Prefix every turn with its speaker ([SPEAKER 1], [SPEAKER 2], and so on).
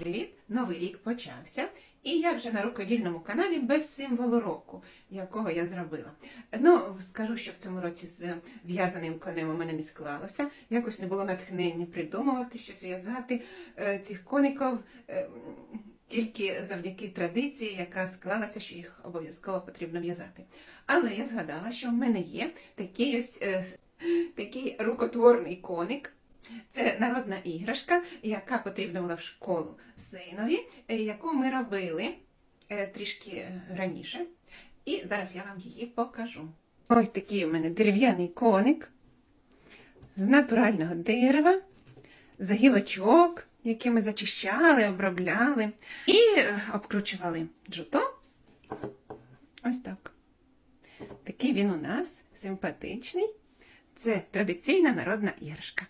[SPEAKER 1] Привіт! Новий рік почався. І як же на рукодільному каналі без символу року, якого я зробила. Ну, скажу, що в цьому році з в'язаним конем у мене не склалося. Якось не було натхнення придумувати щось в'язати е, цих коників. е, Тільки завдяки традиції, яка склалася, що їх обов'язково потрібно в'язати. Але я згадала, що в мене є такий ось е, такий рукотворний коник. Це народна іграшка, яка потрібна була в школу синові, яку ми робили е, трішки е, раніше. І зараз я вам її покажу. Ось такий у мене дерев'яний коник з натурального дерева, з гілочок, які ми зачищали, обробляли і е, обкручували джутом. Ось так. Такий він у нас симпатичний. Це традиційна народна іграшка.